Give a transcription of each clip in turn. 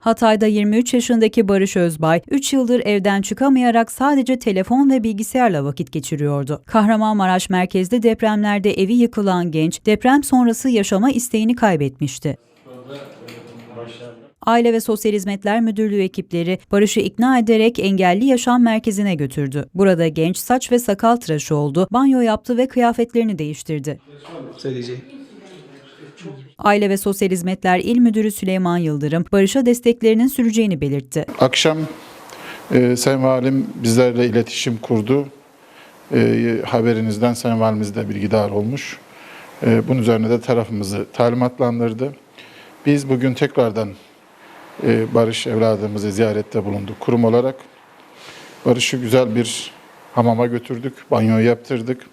Hatay'da 23 yaşındaki Barış Özbay, 3 yıldır evden çıkamayarak sadece telefon ve bilgisayarla vakit geçiriyordu. Kahramanmaraş merkezli depremlerde evi yıkılan genç, deprem sonrası yaşama isteğini kaybetmişti. Aile ve Sosyal Hizmetler Müdürlüğü ekipleri Barış'ı ikna ederek engelli yaşam merkezine götürdü. Burada genç saç ve sakal tıraşı oldu, banyo yaptı ve kıyafetlerini değiştirdi. söyleyeceğim. Aile ve Sosyal Hizmetler İl Müdürü Süleyman Yıldırım, Barış'a desteklerinin süreceğini belirtti. Akşam e, Sayın Valim bizlerle iletişim kurdu. E, haberinizden Sayın Valimiz de bilgidar olmuş. E, bunun üzerine de tarafımızı talimatlandırdı. Biz bugün tekrardan e, Barış evladımızı ziyarette bulunduk kurum olarak. Barış'ı güzel bir hamama götürdük, banyo yaptırdık,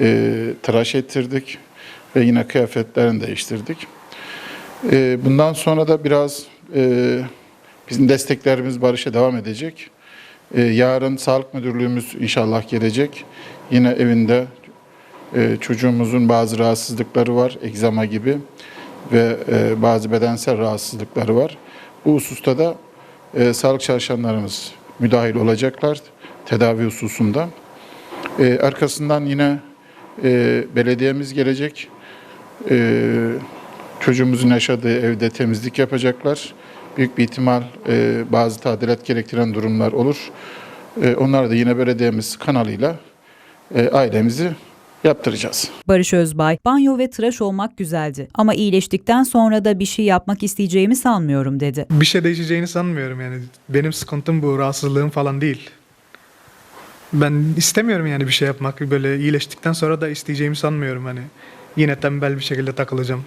e, tıraş ettirdik ve yine kıyafetlerini değiştirdik. E, bundan sonra da biraz e, bizim desteklerimiz Barış'a devam edecek. E, yarın Sağlık Müdürlüğümüz inşallah gelecek. Yine evinde e, çocuğumuzun bazı rahatsızlıkları var, egzama gibi ve e, bazı bedensel rahatsızlıkları var. Bu hususta da sağlık çalışanlarımız müdahil olacaklar tedavi hususunda. Arkasından yine e, belediyemiz gelecek. E, çocuğumuzun yaşadığı evde temizlik yapacaklar. Büyük bir ihtimal e, bazı tadilat gerektiren durumlar olur. E, onlar da yine belediyemiz kanalıyla e, ailemizi yaptıracağız. Barış Özbay, banyo ve tıraş olmak güzeldi ama iyileştikten sonra da bir şey yapmak isteyeceğimi sanmıyorum dedi. Bir şey değişeceğini sanmıyorum yani. Benim sıkıntım bu, rahatsızlığım falan değil. Ben istemiyorum yani bir şey yapmak. Böyle iyileştikten sonra da isteyeceğimi sanmıyorum hani. Yine tembel bir şekilde takılacağım.